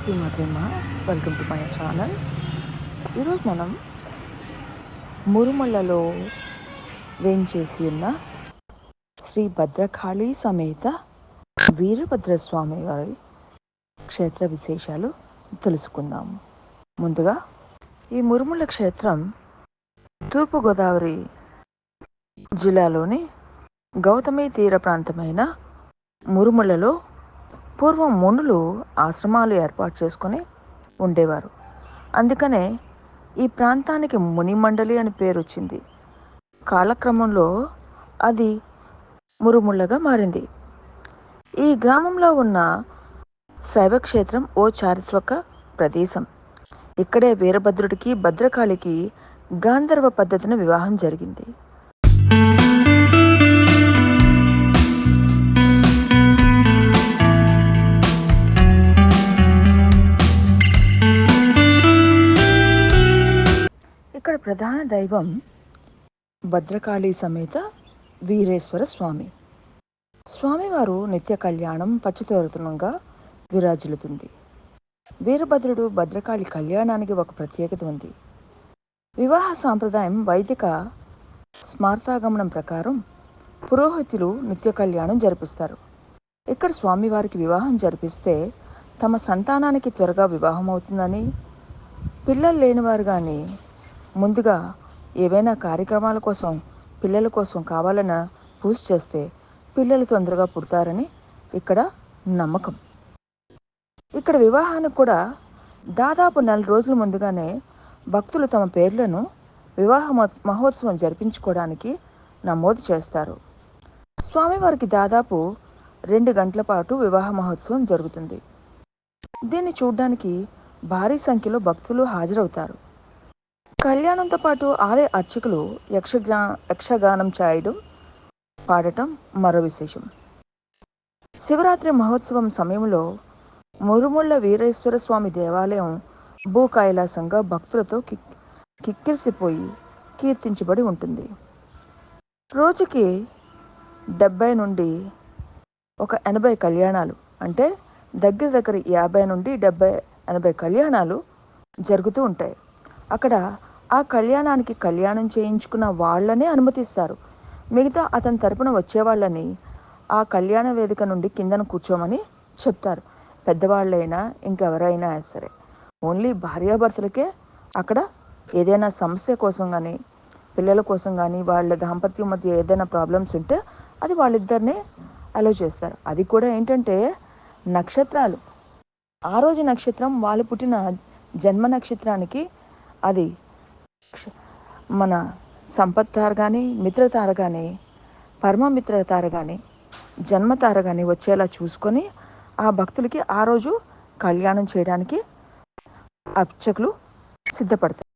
శ్రీమతిమ్మ welcome to my channel ఈరోజు మనం మురుమలలో వేంచేసి ఉన్న శ్రీ భద్రకాళి సమేత వీరభద్రస్వామి వారి క్షేత్ర విశేషాలు తెలుసుకుందాము ముందుగా ఈ మురుముల క్షేత్రం తూర్పుగోదావరి జిల్లాలోని గౌతమి తీర ప్రాంతమైన మురుములలో పూర్వం మునులు ఆశ్రమాలు ఏర్పాటు చేసుకొని ఉండేవారు. అందుకనే ఈ ప్రాంతానికి మునిమండలి అని పేరు వచ్చింది. కాలక్రమంలో అది మురుముళ్ళగా మారింది. ఈ గ్రామంలో ఉన్న శైవక్షేత్రం ఓ చారిత్రక ప్రదేశం. ఇక్కడే వీరభద్రుడికి భద్రకాళికి గాంధర్వ పద్ధతిన వివాహం జరిగింది. ఇక్కడ ప్రధాన దైవం భద్రకాళి సమేత వీరేశ్వర స్వామి. స్వామివారు నిత్య కళ్యాణం పచ్చితోరతనంగా విరాజిల్లుతుంది వీరభద్రుడు భద్రకాళి కళ్యాణానికి ఒక ప్రత్యేకత ఉంది. వివాహ సాంప్రదాయం వైదిక స్మార్తాగమనం ప్రకారం పురోహితులు నిత్య కళ్యాణం జరిపిస్తారు. ఇక్కడ స్వామివారికి వివాహం జరిపిస్తే తమ సంతానానికి త్వరగా వివాహం అవుతుందని పిల్లలు లేనివారు కానీ ముందుగా ఏవైనా కార్యక్రమాల కోసం పిల్లల కోసం కావాలన్న పూజ చేస్తే పిల్లలు తొందరగా పుడతారని ఇక్కడ నమ్మకం. ఇక్కడ వివాహానికి కూడా దాదాపు నెల రోజుల ముందుగానే భక్తులు తమ పేర్లను వివాహ మహోత్సవం జరిపించుకోవడానికి నమోదు చేస్తారు. స్వామివారికి దాదాపు రెండు గంటల పాటు వివాహ మహోత్సవం జరుగుతుంది. దీన్ని చూడడానికి భారీ సంఖ్యలో భక్తులు హాజరవుతారు. కళ్యాణంతో పాటు ఆలయ అర్చకులు యక్షగా యక్షగానం చేయడం పాడటం మరో విశేషం. శివరాత్రి మహోత్సవం సమయంలో మురుముళ్ళ వీరేశ్వర స్వామి దేవాలయం భూ కైలాసంగా భక్తులతో కిక్ కిక్కిరిసిపోయి కీర్తించబడి ఉంటుంది. రోజుకి డెబ్బై నుండి ఒక ఎనభై కళ్యాణాలు అంటే దగ్గర దగ్గర యాభై నుండి డెబ్బై ఎనభై కళ్యాణాలు జరుగుతూ ఉంటాయి. అక్కడ ఆ కళ్యాణానికి కళ్యాణం చేయించుకున్న వాళ్ళనే అనుమతిస్తారు. మిగతా అతని తరపున వచ్చే వాళ్ళని ఆ కళ్యాణ వేదిక నుండి కిందన కూర్చోమని చెప్తారు. పెద్దవాళ్ళైనా ఇంకెవరైనా సరే. ఓన్లీ భార్యాభర్తలకే అక్కడ ఏదైనా సమస్య కోసం కానీ పిల్లల కోసం కానీ వాళ్ళ దాంపత్యం మధ్య ఏదైనా ప్రాబ్లమ్స్ ఉంటే అది వాళ్ళిద్దరినే అలో చేస్తారు. అది కూడా ఏంటంటే నక్షత్రాలు. ఆ రోజు నక్షత్రం వాళ్ళు పుట్టిన జన్మ నక్షత్రానికి అది మన సంపత్ తార కానీ మిత్రతార కానీ పరమమిత్రతార కానీ జన్మతార కానీ వచ్చేలా చూసుకొని ఆ భక్తులకి ఆ రోజు కళ్యాణం చేయడానికి అర్చకులు సిద్ధపడతారు.